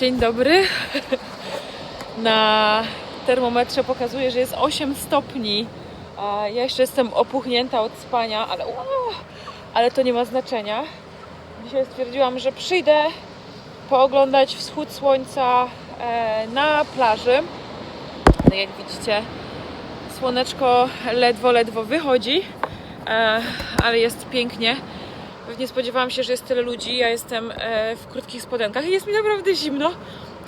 Dzień dobry. Na termometrze pokazuje, że jest 8 stopni. Ja jeszcze jestem opuchnięta od spania, ale, uuu, ale to nie ma znaczenia. Dzisiaj stwierdziłam, że przyjdę pooglądać wschód słońca e, na plaży. No jak widzicie, słoneczko ledwo, ledwo wychodzi, e, ale jest pięknie. Nie spodziewałam się, że jest tyle ludzi. Ja jestem e, w krótkich spodenkach i jest mi naprawdę zimno,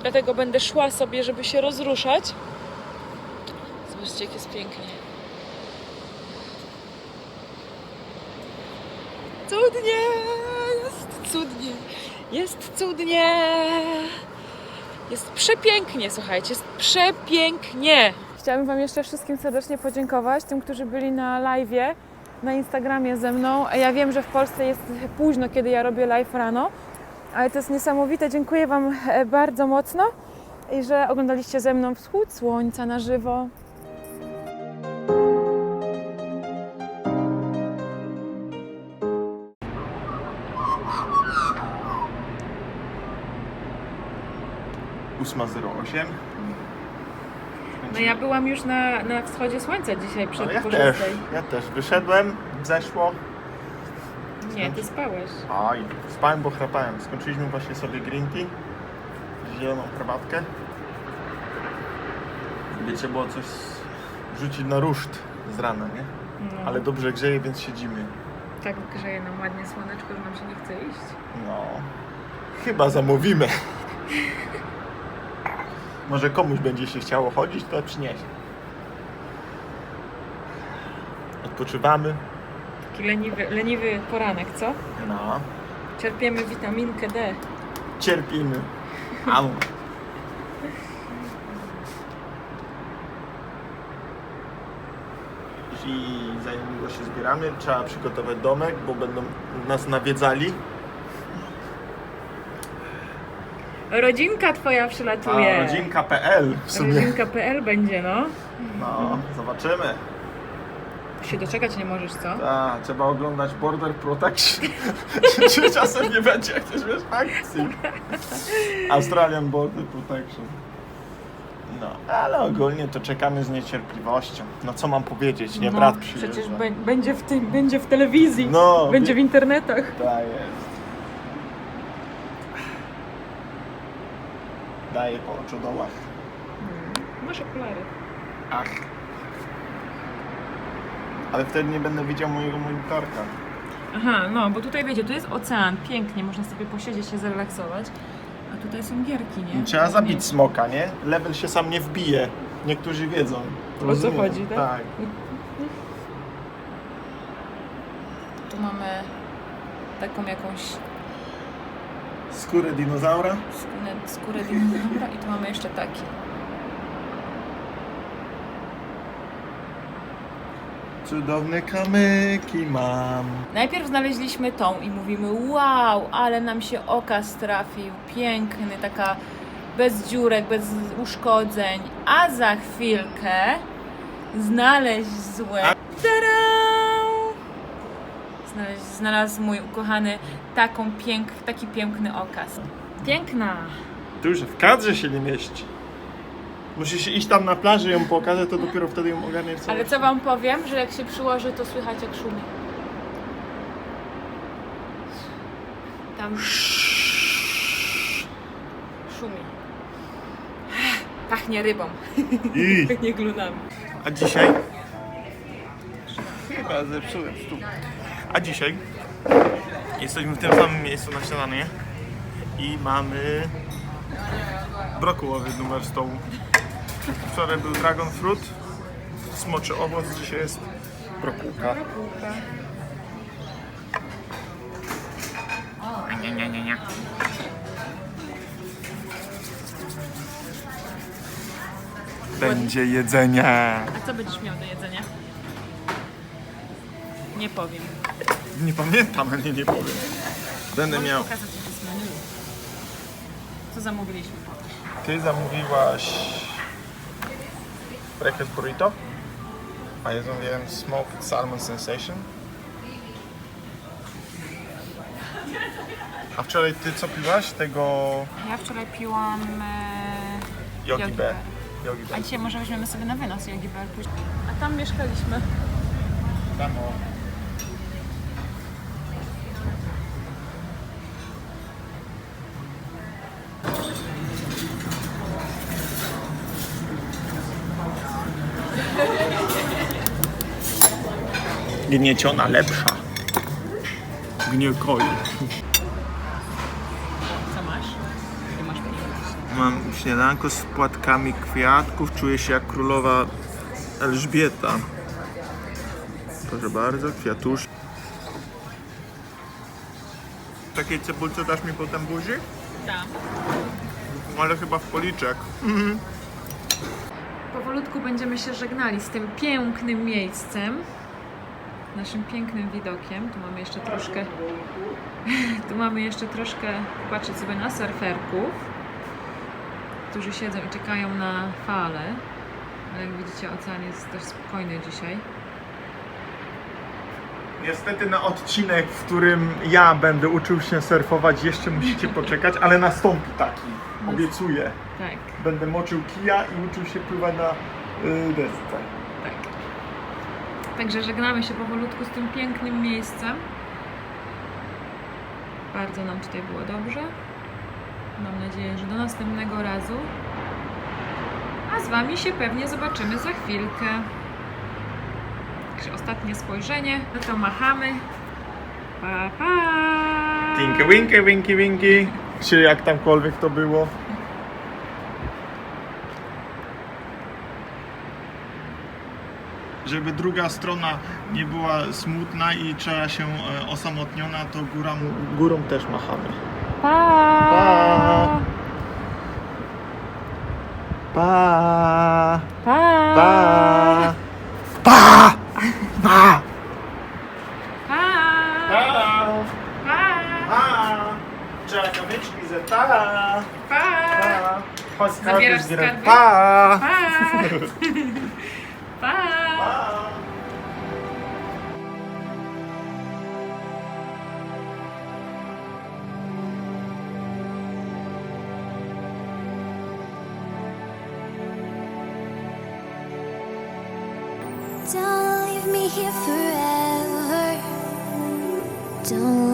dlatego będę szła sobie, żeby się rozruszać. Zobaczcie, jak jest pięknie. Cudnie! Jest cudnie! Jest cudnie! Jest przepięknie, słuchajcie, jest przepięknie! Chciałabym Wam jeszcze wszystkim serdecznie podziękować, tym, którzy byli na live'ie, na Instagramie ze mną. Ja wiem, że w Polsce jest późno, kiedy ja robię live rano, ale to jest niesamowite. Dziękuję Wam e, bardzo mocno i że oglądaliście ze mną wschód słońca na żywo. Ósma zero osiem. No ja byłam już na, na wschodzie słońca dzisiaj przed No ja też, ja też. Wyszedłem, zeszło. Nie, Ty spałeś. Oj, spałem, bo chrapałem. Skończyliśmy właśnie sobie green tea. Zieloną herbatkę. Wiecie, było coś rzucić na ruszt z rana, nie? No, Ale dobrze grzeje, więc siedzimy. tak grzeje nam ładnie słoneczko, że nam się nie chce iść. No, chyba zamówimy. Może komuś będzie się chciało chodzić, to przyniesie. Odpoczywamy. Taki leniwy, leniwy poranek, co? No, Czerpiemy witaminkę D. cierpimy. Au. I zanim długo się zbieramy, trzeba przygotować domek, bo będą nas nawiedzali. Rodzinka twoja A przylatuje. rodzinka.pl w sumie. Rodzinka.pl będzie, no. No, zobaczymy. Się doczekać nie możesz, co? Tak, trzeba oglądać Border Protection. Czy czasem nie będzie jakieś wiesz, akcji. Australian Border Protection. No, ale ogólnie to czekamy z niecierpliwością. No co mam powiedzieć, nie no, brat przyjeżdża. Przecież będzie w tym, będzie w telewizji. No, będzie w internetach. Tak jest. Daję po oczodołach. Masz okulary. Ach. Ale wtedy nie będę widział mojego monitorka. Aha, no, bo tutaj wiecie, tu jest ocean, pięknie, można sobie posiedzieć, się zrelaksować. A tutaj są gierki, nie? Trzeba zabić smoka, nie? Level się sam nie wbije. Niektórzy wiedzą. co Rozumiem. chodzi, tak? Tak. Tu mamy taką jakąś Skórę dinozaura. skórę, skórę dinozaura i tu mamy jeszcze taki. Cudowne kamyki mam. Najpierw znaleźliśmy tą i mówimy wow, ale nam się okaz trafił, piękny, taka bez dziurek, bez uszkodzeń, a za chwilkę znaleźć złe. Tada! Znaleźć, znalazł mój ukochany taką pięk, taki piękny okaz. Piękna! Duże, w kadrze się nie mieści. Musisz iść tam na plaży ją pokazać, to dopiero wtedy ją ogarniesz sobie. Ale co wam powiem, że jak się przyłoży, to słychać jak szumi. Tam szumi. Pachnie rybą, I, nie glunami. a dzisiaj? Chyba zepsułem stół. A dzisiaj jesteśmy w tym samym miejscu na śniadanie i mamy brokułowy numer stołu. Wczoraj był dragon fruit, smoczy owoc, dzisiaj jest brokułka. Nie, nie, nie, nie. Będzie jedzenie. A co będziesz miał do jedzenia? Nie powiem. Nie pamiętam, ale nie, nie powiem. Będę Możesz miał. pokazać, jakie jest menu. Co zamówiliśmy? Ty zamówiłaś breakfast burrito, a ja zamówiłem smoked salmon sensation. A wczoraj ty co piłaś? Tego Ja wczoraj piłam e, Yogi Yogi Bear. Bear. Yogi A Bear. dzisiaj może weźmiemy sobie na wynos Yogi Bear później. A tam mieszkaliśmy. Tam o. Gnieciona lepsza. Gniekoi. Co masz? Ty masz Mam śniadanko z płatkami kwiatków. Czuję się jak królowa Elżbieta. Proszę bardzo, kwiatusz. Takiej cebulce dasz mi potem buzi? Tam. Ale chyba w policzek. Powolutku będziemy się żegnali z tym pięknym miejscem. Naszym pięknym widokiem. Tu mamy jeszcze troszkę. Tu mamy jeszcze troszkę patrzeć sobie na surferków, którzy siedzą i czekają na fale. Ale jak widzicie, ocean jest dość spokojny dzisiaj. Niestety na odcinek, w którym ja będę uczył się surfować, jeszcze musicie poczekać, ale nastąpi taki. Obiecuję. Tak, Będę moczył kija i uczył się pływać na y, desce. Tak. Także żegnamy się powolutku z tym pięknym miejscem. Bardzo nam tutaj było dobrze. Mam nadzieję, że do następnego razu. A z Wami się pewnie zobaczymy za chwilkę. Także ostatnie spojrzenie. No to machamy. Pa, pa! Tinky winky, winky winky. Czy jak tamkolwiek to było. Żeby druga strona nie była smutna i czuła się e, osamotniona, to góra, górą też machamy. Pa! Pa! Pa! Pa! Pa! Pa! Pa! Pa! Pa! Pa! Pa! Trzeba kamyczki ze! Pa! Pa! Chodź Zabierasz skarby? Pa! Pa! Pa! Here forever. Don't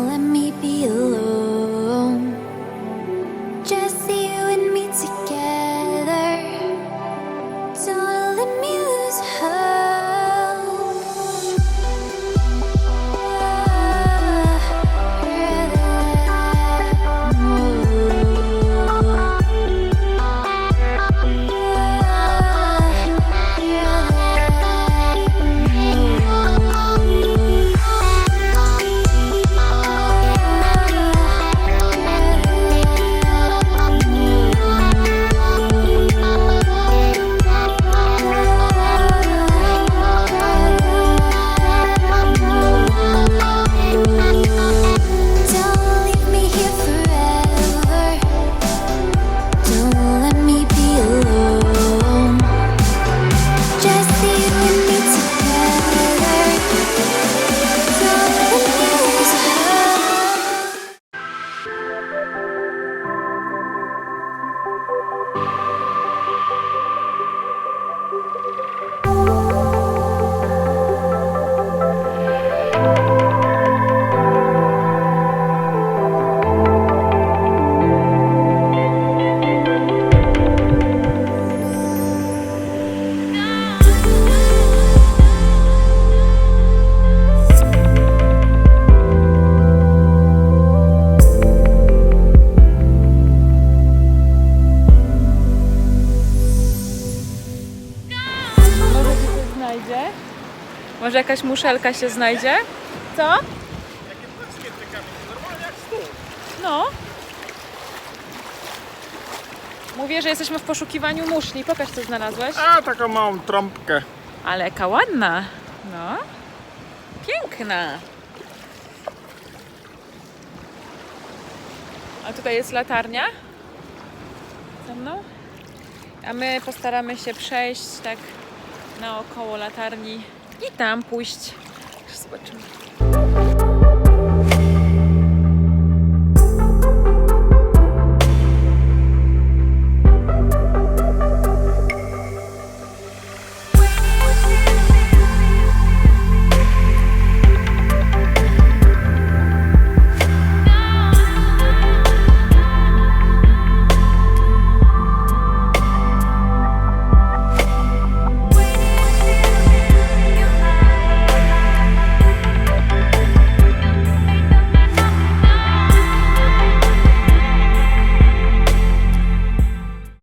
Może jakaś muszelka się znajdzie? Co? Jakie płaskie te kamienie, normalnie jak stół. No. Mówię, że jesteśmy w poszukiwaniu muszli. Pokaż, co znalazłeś. A, taką małą trąbkę. Ale jaka ładna. No. Piękna. A tutaj jest latarnia. Ze mną. A my postaramy się przejść tak naokoło latarni i tam pójść. Zobaczymy.